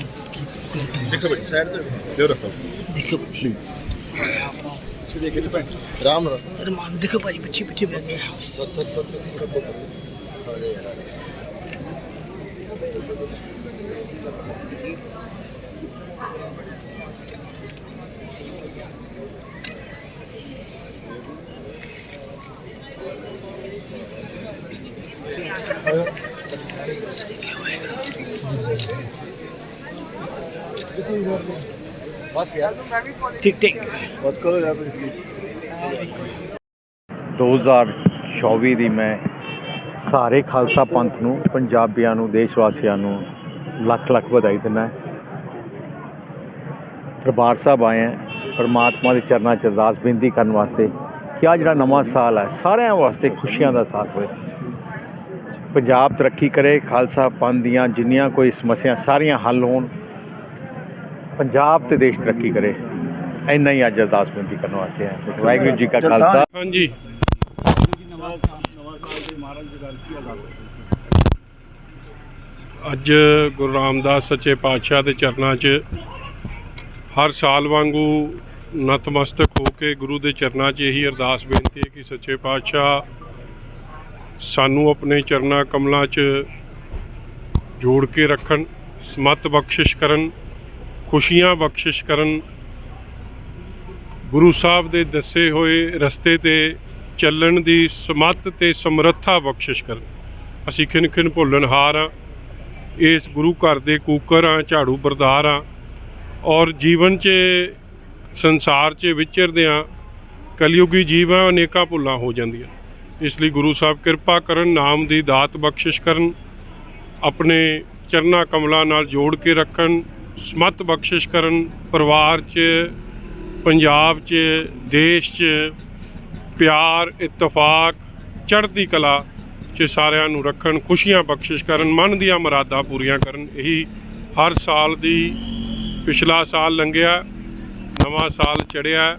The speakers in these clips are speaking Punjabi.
ਜਾ ਯਾਰ ਦੇਖੋ ਬਈ ਸਾਈਡ ਤੇ ਦਿਓ ਰਸਤਾ ਦੇਖੋ ਰਾਮ ਰਾਮ ਰਮਾਨ ਦੇਖੋ ਭਾਈ ਪਿੱਛੇ ਪਿੱਛੇ ਬੈਠ ਗਿਆ sir sir sir sir sir ਬਸ ਯਾਰ। ਠੀਕ ਠੀਕ। ਬਸ ਕਰੋ ਯਾਰ ਤੁਸੀਂ। 2024 ਦੀ ਮੈਂ ਸਾਰੇ ਖਾਲਸਾ ਪੰਥ ਨੂੰ ਪੰਜਾਬੀਆਂ ਨੂੰ ਦੇਸ਼ ਵਾਸੀਆਂ ਨੂੰ ਲੱਖ ਲੱਖ ਵਧਾਈ ਦਿੰਦਾ ਦਰਬਾਰ ਸਾਹਿਬ ਆਏ ਹਾਂ ਪਰਮਾਤਮਾ ਦੇ ਚਰਨਾਂ 'ਚ ਅਰਦਾਸ ਬੇਨਤੀ ਕਰਨ ਵਾਸਤੇ ਕਿ ਆ ਜਿਹੜਾ ਨਵਾਂ ਸਾਲ ਹੈ ਸਾਰਿਆਂ ਵਾਸਤੇ ਖੁਸ਼ੀਆਂ ਦਾ ਸਾਲ ਹੋਵੇ। ਪੰਜਾਬ ਤਰੱਕੀ ਕਰੇ ਖਾਲਸਾ ਪੰਥ ਦੀਆਂ ਜਿੰਨੀਆਂ ਕੋਈ ਸਮੱਸਿਆ ਸਾਰੀਆਂ ਹੱਲ ਹੋਣ। ਪੰਜਾਬ ਤੇ ਦੇਸ਼ ਤਰੱਕੀ ਕਰੇ। ਇੰਨਾ ਹੀ ਅੱਜ ਅਰਦਾਸ ਬੇਨਤੀ ਕਰਨ ਵਾਸਤੇ ਹੈ ਵਾਹਿਗੁਰੂ ਜੀ ਕਾ ਖਾਲਸਾ। ਹਾਂਜੀ। ਅੱਜ ਗੁਰੂ ਰਾਮਦਾਸ ਸੱਚੇ ਪਾਤਸ਼ਾਹ ਦੇ ਚਰਨਾਂ 'ਚ ਹਰ ਸਾਲ ਵਾਂਗੂ ਨਤਮਸਤਕ ਹੋ ਕੇ ਗੁਰੂ ਦੇ ਚਰਨਾਂ 'ਚ ਇਹੀ ਅਰਦਾਸ ਬੇਨਤੀ ਹੈ ਕਿ ਸੱਚੇ ਪਾਤਸ਼ਾਹ ਸਾਨੂੰ ਆਪਣੇ ਚਰਨਾਂ ਕਮਲਾਂ 'ਚ ਜੋੜ ਕੇ ਰੱਖਣ ਸਮਤ ਬਖਸ਼ਿਸ਼ ਕਰਨ ਖੁਸ਼ੀਆਂ ਬਖਸ਼ਿਸ਼ ਕਰਨ ਗੁਰੂ ਸਾਹਿਬ ਦੇ ਦੱਸੇ ਹੋਏ ਰਸਤੇ ਤੇ ਚੱਲਣ ਦੀ ਸਮੱਤ ਤੇ ਸਮਰੱਥਾ ਬਖਸ਼ਿਸ਼ ਕਰਨ। ਅਸੀਂ ਖਿਨ ਖਿਨ ਭੁੱਲਣਹਾਰ ਹਾਂ ਇਸ ਗੁਰੂ ਘਰ ਦੇ ਕੂਕਰ ਹਾਂ ਝਾੜੂ ਬਰਦਾਰ ਹਾਂ ਔਰ ਜੀਵਨ 'ਚ, ਸੰਸਾਰ 'ਚ ਵਿਚਰਦੇ ਹਾਂ ਕਲਯੁਗੀ ਜੀਵਾਂ ਅਨੇਕਾਂ ਭੁੱਲਾਂ ਹੋ ਜਾਂਦੀਆਂ। ਇਸ ਲਈ ਗੁਰੂ ਸਾਹਿਬ ਕਿਰਪਾ ਕਰਨ, ਨਾਮ ਦੀ ਦਾਤ ਬਖਸ਼ਿਸ਼ ਕਰਨ, ਆਪਣੇ ਚਰਨਾ ਕਮਲਾਂ ਨਾਲ ਜੋੜ ਕੇ ਰੱਖਣ ਸਮਤ ਬਖਸ਼ਿਸ਼ ਕਰਨ ਪਰਿਵਾਰ 'ਚ, ਪੰਜਾਬ 'ਚ, ਦੇਸ਼ 'ਚ ਪਿਆਰ, ਇਤਫਾਕ, ਚੜ੍ਹਦੀ ਕਲਾ 'ਚ ਸਾਰਿਆਂ ਨੂੰ ਰੱਖਣ, ਖੁਸ਼ੀਆਂ ਬਖਸ਼ਿਸ਼ ਕਰਨ, ਮਨ ਦੀਆਂ ਮੁਰਾਦਾਂ ਪੂਰੀਆਂ ਕਰਨ, ਇਹੀ ਹਰ ਸਾਲ ਦੀ ਪਿਛਲਾ ਸਾਲ ਲੰਘਿਆ, ਨਵਾਂ ਸਾਲ ਚੜਿਆ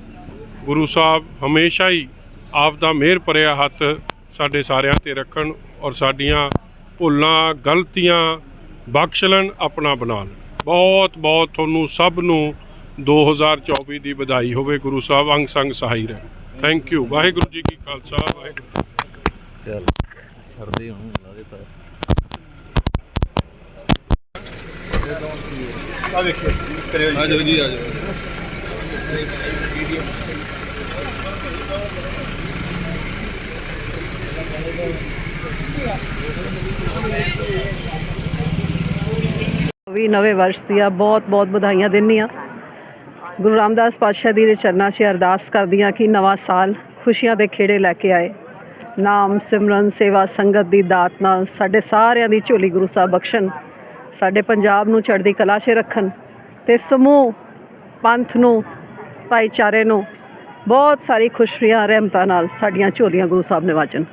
ਗੁਰੂ ਸਾਹਿਬ ਹਮੇਸ਼ਾ ਹੀ ਆਪ ਦਾ ਮਿਹਰ ਭਰਿਆ ਹੱਥ ਸਾਡੇ ਸਾਰਿਆਂ ਤੇ ਰੱਖਣ ਔਰ ਸਾਡੀਆਂ ਭੁੱਲਾਂ, ਗਲਤੀਆਂ ਬਖਸ਼ ਲੈਣ, ਆਪਣਾ ਬਣਾ ਲੈਣ। ਬਹੁਤ ਬਹੁਤ ਤੁਹਾਨੂੰ ਸਭ ਨੂੰ 2024 ਦੀ ਵਧਾਈ ਹੋਵੇ ਗੁਰੂ ਸਾਹਿਬ ਅੰਗ ਸੰਗ ਸਹਾਈ ਰਹੇ। ਥੈਂਕ ਯੂ ਵਾਹਿਗੁਰੂ ਜੀ ਕੀ ਖਾਲਸਾ ਵਾਹਿਗੁਰੂ ਚੱਲ ਸਰਦੇ ਹੁਣ ਲਾਦੇ ਤਾਂ। ਆ ਦੇਖਿਓ ਕਰਿਓ ਜੀ। ਜਲਦੀ ਆ ਜਾਓ। ਵੀ ਨਵੇਂ ਵਰਸ਼ ਦੀਆਂ ਬਹੁਤ ਬਹੁਤ ਵਧਾਈਆਂ ਦਿੰਦੀ ਹਾਂ। ਗੁਰੂ ਰਾਮਦਾਸ ਪਾਤਸ਼ਾਹ ਜੀ ਦੇ ਚਰਨਾਂ 'ਚ ਅਰਦਾਸ ਕਰਦੀ ਹਾਂ ਕਿ ਨਵਾਂ ਸਾਲ ਖੁਸ਼ੀਆਂ ਦੇ ਖੇੜੇ ਲੈ ਕੇ ਆਏ। ਨਾਮ ਸਿਮਰਨ, ਸੇਵਾ ਸੰਗਤ ਦੀ ਦਾਤ ਨਾਲ ਸਾਡੇ ਸਾਰਿਆਂ ਦੀ ਝੋਲੀ ਗੁਰੂ ਸਾਹਿਬ ਬਖਸ਼ਣ, ਸਾਡੇ ਪੰਜਾਬ ਨੂੰ ਚੜ੍ਹਦੀ ਕਲਾ 'ਚ ਰੱਖਣ ਤੇ ਸਮੂਹ, ਪੰਥ ਨੂੰ, ਭਾਈਚਾਰੇ ਨੂੰ ਬਹੁਤ ਸਾਰੀ ਖੁਸ਼ੀਆਂ, ਰਹਿਮਤਾਂ ਨਾਲ ਸਾਡੀਆਂ ਝੋਲੀਆਂ ਗੁਰੂ ਸਾਹਿਬ ਨਿਵਾਜਣ।